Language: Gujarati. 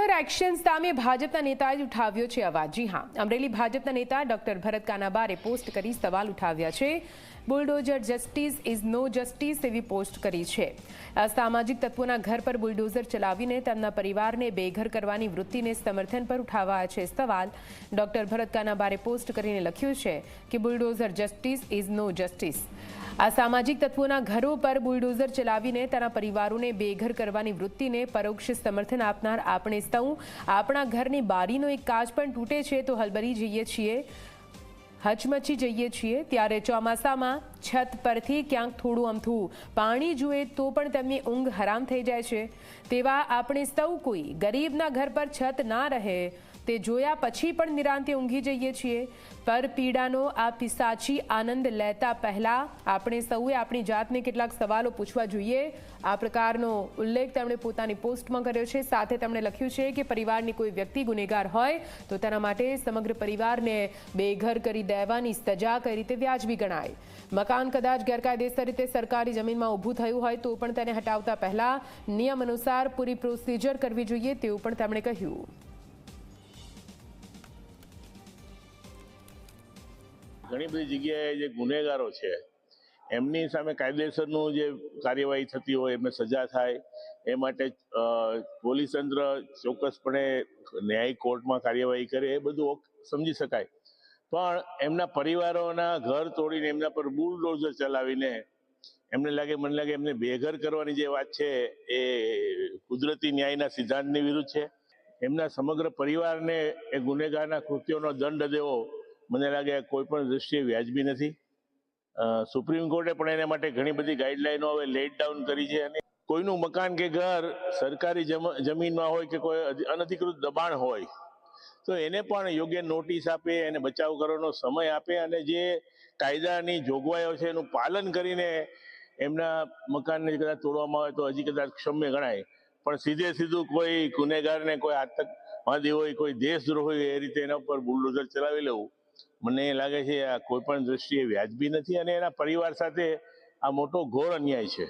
બુલડોઝર એક્શન સામે ભાજપના નેતાએ જ ઉઠાવ્યો છે અવાજ. જી હા, અમરેલી ભાજપના નેતા ડોક્ટર ભરત કાનાબારે પોસ્ટ કરી સવાલ ઉઠાવ્યા છે. Bulldozer justice is no justice એવી પોસ્ટ કરી છે. સામાજિક તત્વોના ઘર પર બુલડોઝર ચલાવીને તેમના પરિવારને બેઘર કરવાની વૃત્તિને સમર્થન પર ઉઠાવાયા છે સવાલ. ડોક્ટર ભરત કાનાબારે પોસ્ટ કરીને લખ્યું છે કે bulldozer justice is no justice આ સામાજિક તત્વોના ઘરો પર બુલડોઝર ચલાવીને તેના પરિવારોને બેઘર કરવાની વૃત્તિને પરોક્ષ સમર્થન આપનાર આપણે સૌ આપણા ઘરની બારીનો એક કાચ પણ તૂટે છે તો હલબરી જઈએ છીએ. હચમચી જઈએ છીએ ત્યારે ચોમાસામાં છત પરથી ક્યાંક થોડું અમથું. પાણી જુએ તો પણ તેમની ઊંઘ હરામ થઈ જાય છે. તેવા આપણે સૌ કોઈ ગરીબના ઘર પર છત ના રહે. તે જોયા પછી પણ નિરાંતે ઊંઘી જઈએ છીએ. પર પીડાનો આ પિસાચી આનંદ લેતા પહેલા આપણે સૌએ આપણી જાતને કેટલાક સવાલો પૂછવા જોઈએ. આ પ્રકારનો ઉલ્લેખ તેમણે પોતાની પોસ્ટમાં કર્યો છે. સાથે તેમણે લખ્યું છે કે પરિવારની કોઈ વ્યક્તિ ગુનેગાર હોય તો તેના માટે સમગ્ર પરિવારને બેઘર કરી દેવાની સજા કઈ રીતે વ્યાજબી ગણાય? મકાન કદાચ ગેરકાયદેસર રીતે સરકારી જમીનમાં ઊભું થયું હોય તો પણ તેને હટાવતા પહેલા નિયમ અનુસાર પૂરી પ્રોસિજર કરવી જોઈએ તેવું પણ તેમણે કહ્યું. ઘણી બધી જગ્યાએ જે ગુનેગારો છે, એમની સામે કાયદેસરનું જે કાર્યવાહી થતી હોય, એમને સજા થાય, એ માટે પોલીસ તંત્ર ચોક્કસપણે ન્યાયિક કોર્ટમાં કાર્યવાહી કરે, એ બધું સમજી શકાય. પણ એમના પરિવારોના ઘર તોડીને એમના પર બુલડોઝર ચલાવીને એમને લાગે, મને લાગે એમને બેઘર કરવાની જે વાત છે, એ કુદરતી ન્યાયના સિદ્ધાંતની વિરુદ્ધ છે. એમના સમગ્ર પરિવારને એ ગુનેગારના કૃત્યોનો દંડ દેવો મને લાગે કોઈ પણ દ્રષ્ટિએ વ્યાજબી નથી. સુપ્રીમ કોર્ટે પણ એના માટે ઘણી બધી ગાઈડલાઈનો હવે લેટ ડાઉન કરી છે અને કોઈનું મકાન કે ઘર સરકારી જમ- જમીનમાં હોય કે કોઈ અનધિકૃત દબાણ હોય, તો એને પણ યોગ્ય નોટિસ આપે એને બચાવ કરવાનો સમય આપે અને જે કાયદાની જોગવાઈઓ છે એનું પાલન કરીને એમના મકાનને કદાચ તોડવામાં આવે તો હજી કદાચ ક્ષમ્ય ગણાય. પણ સીધે સીધું કોઈ ગુનેગારને કોઈ આતંકવાદી હોય, કોઈ દેશદ્રોહ હોય એ રીતે એના ઉપર બુલડોઝર ચલાવી લેવું. મને લાગે છે આ કોઈ પણ દ્રષ્ટિએ વ્યાજબી નથી અને એના પરિવાર સાથે આ મોટો ઘોર અન્યાય છે.